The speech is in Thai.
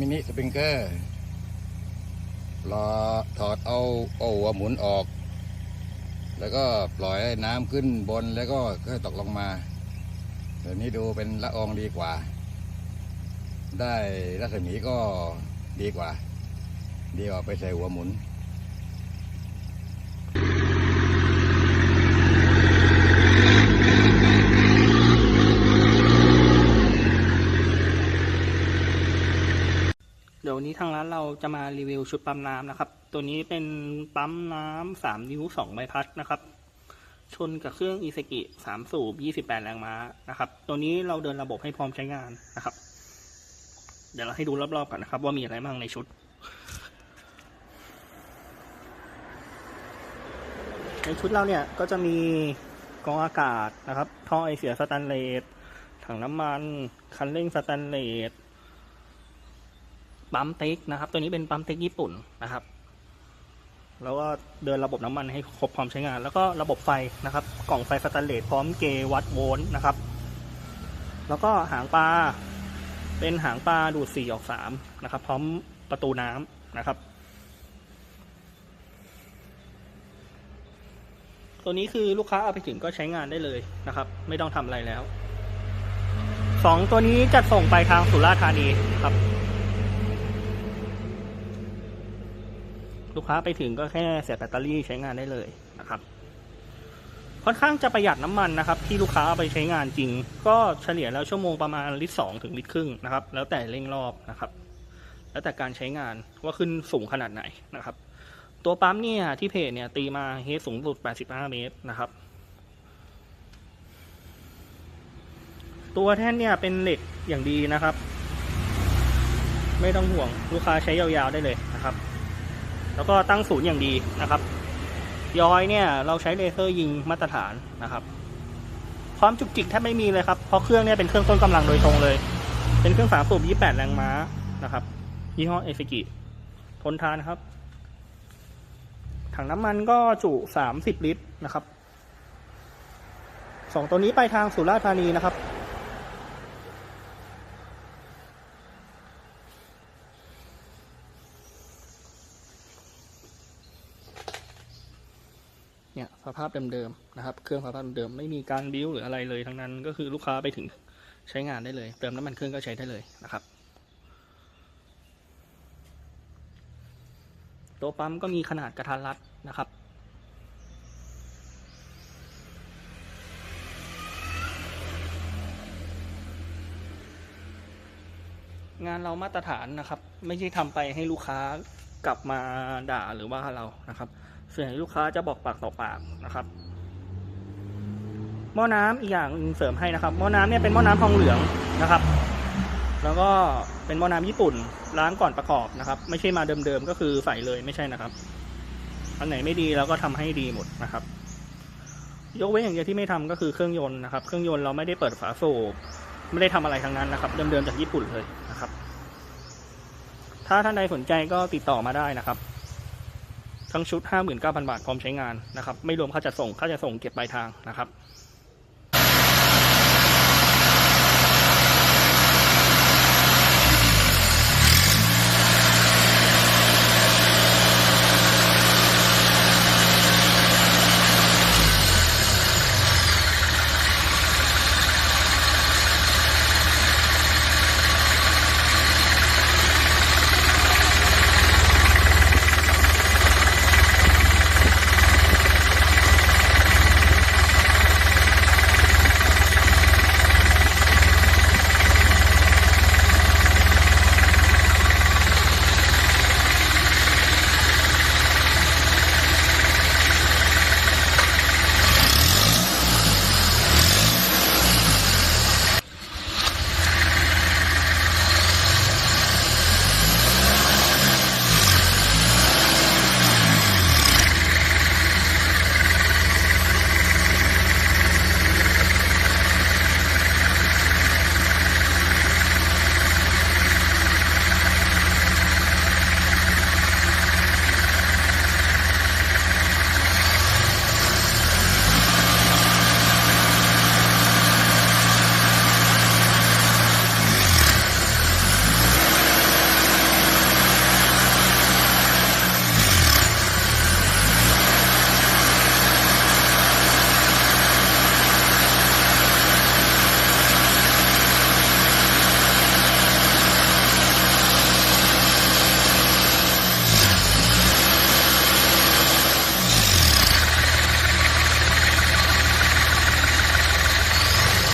มินิสปริงเกอร์รอถอดเอาโอ้หัวหมุนออก แล้วก็ปล่อยน้ำขึ้นบนแล้วก็ค่อยตกลงมาเดี๋ยวนี้ดูเป็นละอองดีกว่า ได้รัศมีก็ดีกว่า ดีกว่าไปใส่หัวหมุน วันนี้ทางร้านเราจะมารีวิวชุดปั๊มน้ำนะครับ ตัวนี้เป็นปั๊มน้ำสามนิ้วสองใบพัดนะครับ ชนกับเครื่องอี a กิสามสูบยี่สิบแปดแรงม้านะครับ ตัวนี้เราเดินระบบให้พร้อมใช้งานนะครับ เดี๋ยวเราให้ดูรอบๆกันนะครับ ว่ามีอะไรบ้างในชุด ในชุดเราเนี่ยก็จะมีกองอากาศนะครับ ท่อไอเสียสแตนเลสถังน้ำมัน คันเร่งสแตนเลส ปั๊มเต็กนะครับ ตัวนี้เป็นปั๊มเต็กญี่ปุ่นนะครับ แล้วก็เดินระบบน้ำมันให้ครบพร้อมใช้งาน แล้วก็ระบบไฟนะครับ กล่องไฟสแตนเลสพร้อมเกวัตโวลต์นะครับ แล้วก็หางปลาเป็นหางปลาดูดสี่ออกสามนะครับ พร้อมประตูน้ำนะครับ ตัวนี้คือลูกค้าเอาไปถึงก็ใช้งานได้เลยนะครับ ไม่ต้องทำอะไรแล้วสองตัวนี้จัดส่งไปทางสุราษฎร์ธานีครับ ลูกค้าไปถึงก็แค่เสียบแบตเตอรี่ใช้งานได้เลยนะครับ ค่อนข้างจะประหยัดน้ำมันนะครับ ที่ลูกค้าเอาไปใช้งานจริง ก็เฉลี่ยแล้วชั่วโมงประมาณลิตรสองถึงลิตรครึ่งนะครับ แล้วแต่เร่งรอบนะครับ แล้วแต่การใช้งานว่าขึ้นสูงขนาดไหนนะครับ ตัวปั๊มเนี่ยที่เพจเนี่ยตีมาเฮดสูงสุด 85 เมตรนะครับตัวแท่นเนี่ยเป็นเหล็กอย่างดีนะครับ ไม่ต้องห่วงลูกค้าใช้ยาวๆได้เลยนะครับ แล้วก็ตั้งศูนย์อย่างดีนะครับยอยเนี่ยเราใช้เลเซอร์ยิงมาตรฐานนะครับ ความจุกจิกแทบไม่มีเลยครับเพราะเครื่องเนี่ยเป็นเครื่องต้นกำลังโดยตรงเลย เป็นเครื่องสามสูบ 28 แรงม้านะครับ ยี่ห้อเอฟกิทนทานครับ ถังน้ำมันก็จุ 30 ลิตรนะครับสองตัวนี้ไปทางสุราษฎร์ธานีนะครับ เนี่ยสภาพเดิมๆนะครับ เครื่องสภาพเดิมๆไม่มีการบิ้วหรืออะไรเลยทั้งนั้นก็คือลูกค้าไปถึงใช้งานได้เลย เติมน้ำมันเครื่องก็ใช้ได้เลยนะครับ ตัวปั๊มก็มีขนาดกระทัดรัดนะครับงานเรามาตรฐานนะครับ ไม่ใช่ทำไปให้ลูกค้ากลับมาด่าหรือว่าเรานะครับ ส่วนใหญ่ลูกค้าจะบอกปากต่อปากนะครับ หม้อน้ำอีกอย่างหนึ่งเสริมให้นะครับ หม้อน้ำเนี่ยเป็นหม้อน้ำทองเหลืองนะครับ แล้วก็เป็นหม้อน้ำญี่ปุ่น ล้างก่อนประกอบนะครับ ไม่ใช่มาเดิมๆก็คือใส่เลยไม่ใช่นะครับ อันไหนไม่ดีเราก็ทำให้ดีหมดนะครับ ยกเว้นอย่างเดียวที่ไม่ทำก็คือเครื่องยนต์นะครับ เครื่องยนต์เราไม่ได้เปิดฝาสูบไม่ได้ทำอะไรทั้งนั้นนะครับเดิมๆจากญี่ปุ่นเลยนะครับ ถ้าท่านใดสนใจก็ติดต่อมาได้นะครับ ทั้งชุด 59,000 บาทพร้อมใช้งานนะครับ ไม่รวมค่าจัดส่ง ค่าจัดส่งเก็บปลายทางนะครับ